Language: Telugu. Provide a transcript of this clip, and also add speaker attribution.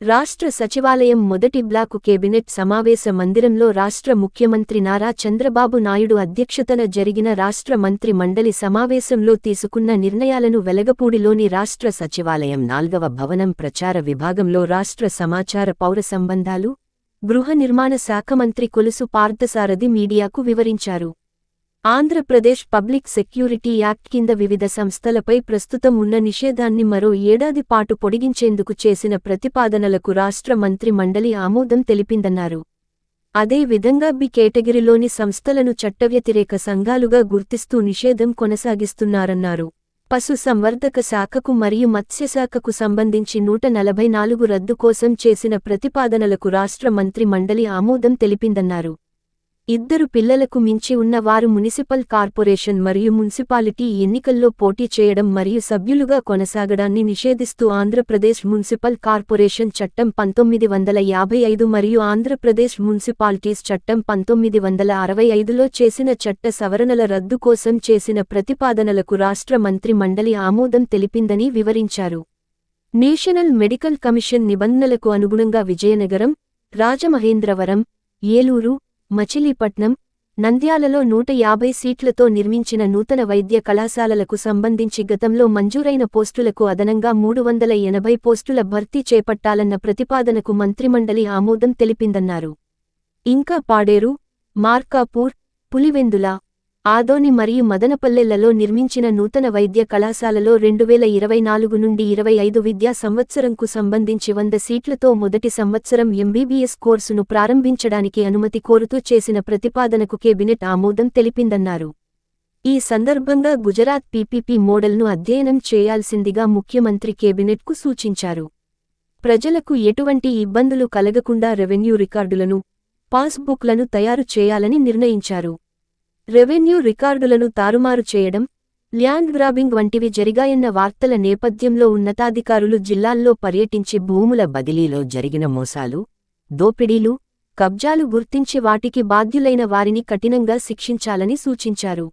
Speaker 1: రాష్ట్ర సచివాలయం మొదటి బ్లాకు కేబినెట్ సమావేశ మందిరంలో రాష్ట్ర ముఖ్యమంత్రి నారా చంద్రబాబు నాయుడు అధ్యక్షతన జరిగిన రాష్ట్ర మంత్రి మండలి సమావేశంలో తీసుకున్న నిర్ణయాలను వెలగపూడిలోని రాష్ట్ర సచివాలయం నాల్గవ భవనం ప్రచార విభాగంలో రాష్ట్ర సమాచార పౌర సంబంధాలు గృహ నిర్మాణ శాఖ మంత్రి కొలుసు పార్థసారథి మీడియాకు వివరించారు. ఆంధ్రప్రదేశ్ పబ్లిక్ సెక్యూరిటీ యాక్ట్ కింద వివిధ సంస్థలపై ప్రస్తుతం ఉన్న నిషేధాన్ని మరో ఏడాది పాటు పొడిగించేందుకు చేసిన ప్రతిపాదనలకు రాష్ట్ర మంత్రి మండలి ఆమోదం తెలిపిందన్నారు. అదే విధంగా బి కేటగిరీలోని సంస్థలను చట్టవ్యతిరేక సంఘాలుగా గుర్తిస్తూ నిషేధం కొనసాగిస్తున్నారన్నారు. పశు సంవర్ధక శాఖకు మరియు మత్స్యశాఖకు సంబంధించి నూట నలభై నాలుగు రద్దు కోసం చేసిన ప్రతిపాదనలకు రాష్ట్ర మంత్రి మండలి ఆమోదం తెలిపిందన్నారు. ఇద్దరు పిల్లలకు మించి ఉన్న వారు మునిసిపల్ కార్పొరేషన్ మరియు మున్సిపాలిటీ ఎన్నికల్లో పోటీ చేయడం మరియు సభ్యులుగా కొనసాగడాన్ని నిషేధిస్తూ ఆంధ్రప్రదేశ్ మున్సిపల్ కార్పొరేషన్ చట్టం పంతొమ్మిది వందల యాభై ఐదు మరియు ఆంధ్రప్రదేశ్ మున్సిపాలిటీస్ చట్టం పంతొమ్మిది వందల అరవై ఐదులో చేసిన చట్ట సవరణల రద్దు కోసం చేసిన ప్రతిపాదనలకు రాష్ట్ర మంత్రి మండలి ఆమోదం తెలిపిందని వివరించారు. నేషనల్ మెడికల్ కమిషన్ నిబంధనలకు అనుగుణంగా విజయనగరం రాజమహేంద్రవరం ఏలూరు మచిలీపట్నం నంద్యాలలో నూట యాభై సీట్లతో నిర్మించిన నూతన వైద్య కళాశాలలకు సంబంధించి గతంలో మంజూరైన పోస్టులకు అదనంగా మూడు వందల ఎనభై పోస్టుల భర్తీ చేపట్టాలన్న ప్రతిపాదనకు మంత్రిమండలి ఆమోదం తెలిపిందన్నారు. ఇంకా పాడేరు మార్కాపూర్ పులివెందుల ఆదోని మరియు మదనపల్లెలలో నిర్మించిన నూతన వైద్య కళాశాలలో రెండువేల ఇరవై నాలుగు నుండి ఇరవై ఐదు విద్యా సంవత్సరంకు సంబంధించి వంద సీట్లతో మొదటి సంవత్సరం ఎంబీబీఎస్ కోర్సును ప్రారంభించడానికి అనుమతి కోరుతూ చేసిన ప్రతిపాదనకు కేబినెట్ ఆమోదం తెలిపిందన్నారు. ఈ సందర్భంగా గుజరాత్ పీపీపీ మోడల్ను అధ్యయనం చేయాల్సిందిగా ముఖ్యమంత్రి కేబినెట్కు సూచించారు. ప్రజలకు ఎటువంటి ఇబ్బందులు కలగకుండా రెవెన్యూ రికార్డులను పాస్బుక్లను తయారు చేయాలని నిర్ణయించారు. రెవెన్యూ రికార్డులను తారుమారు చేయడం ల్యాండ్ గ్రాబింగ్ వంటివి జరిగాయన్న వార్తల నేపథ్యంలో ఉన్నతాధికారులు జిల్లాల్లో పర్యటించి భూముల బదిలీలో జరిగిన మోసాలు దోపిడీలు కబ్జాలు గుర్తించి వాటికి బాధ్యులైన వారిని కఠినంగా శిక్షించాలని సూచించారు.